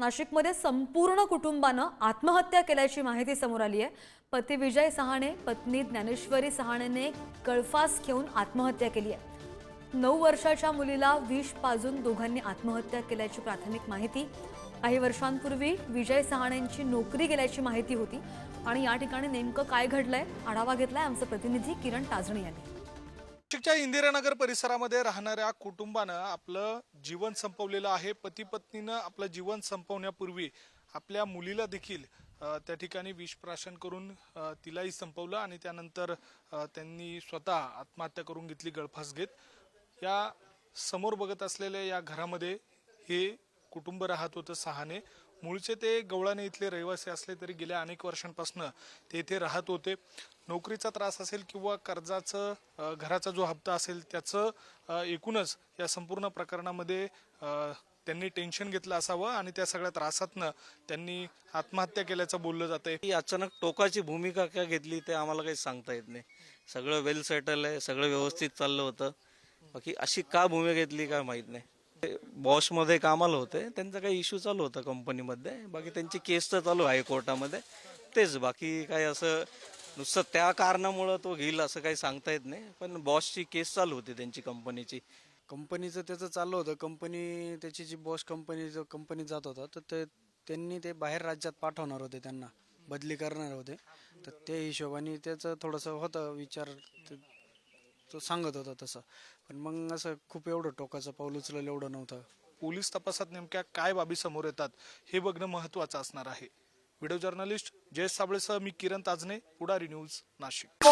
नाशिकमध्ये संपूर्ण कुटुंबानं आत्महत्या केल्याची माहिती समोर आली आहे. पती विजय सहाणे पत्नी ज्ञानेश्वरी सहाणेने गळफास घेऊन आत्महत्या केली आहे. नऊ वर्षाच्या मुलीला विष पाजून दोघांनी आत्महत्या केल्याची प्राथमिक माहिती. काही वर्षांपूर्वी विजय सहाणेंची नोकरी गेल्याची माहिती होती. आणि या ठिकाणी नेमकं काय घडलंय आढावा घेतलाय आमचे प्रतिनिधी किरण ताजणी यांनी. नाशिकच्या इंदिरानगर परिसरामध्ये राहणाऱ्या कुटुंबानं आपलं जीवन संपवलेलं आहे. पती पत्नीनं आपलं जीवन संपवण्यापूर्वी आपल्या मुलीला देखील त्या ठिकाणी विषप्राशन करून तिलाही संपवलं आणि त्यानंतर त्यांनी स्वतः आत्महत्या करून घेतली गळफास घेत. या समोर बघत असलेल्या या घरामध्ये हे कुटुंब राहत होतं सहाने. मूळचे ते गवळाने इथले रहिवासी असले तरी गेल्या अनेक वर्षांपासून ते इथे राहत होते. नोकरीचा त्रास असेल किंवा कर्जाचं घराचा जो हप्ता असेल त्याचं एकूणच या संपूर्ण प्रकरणामध्ये त्यांनी टेन्शन घेतलं असावं आणि त्या सगळ्या त्रासातनं त्यांनी आत्महत्या केल्याचं बोललं जातंय. ही अचानक टोकाची भूमिका का घेतली ते आम्हाला काही सांगता येत नाही. सगळं वेल सेटल आहे सगळं व्यवस्थित चाललं होतं. बाकी अशी का भूमिका घेतली काय माहीत नाही. बॉसमध्ये कामाला होते. त्यांचा काही इश्यू चालू होता कंपनीमध्ये बाकी त्यांची केस तर चालू आहे कोर्टामध्ये तेच बाकी काय असं नुसतं त्या कारणामुळं तो घेईल असं काही सांगता येत नाही. पण बॉसची केस चालू होती त्यांची कंपनीची कंपनीचं त्याचं चाललं होतं. कंपनी त्याची जी बॉस कंपनी जो कंपनीत जात होता तर ते त्यांनी ते बाहेर राज्यात पाठवणार होते त्यांना. बदली करणार होते. तर त्या हिशोबाने त्याचं थोडंसं होतं विचार. तो सांगत होता तसं. पण मग असं खूप एवढं टोकाचं पाऊल उचललं एवढं नव्हतं. पोलीस तपासात नेमक्या काय बाबी समोर येतात हे बघणं महत्वाचं असणार आहे. व्हिडिओ जर्नलिस्ट जयेश साबळेसह मी किरण ताजने पुढारी न्यूज नाशिक.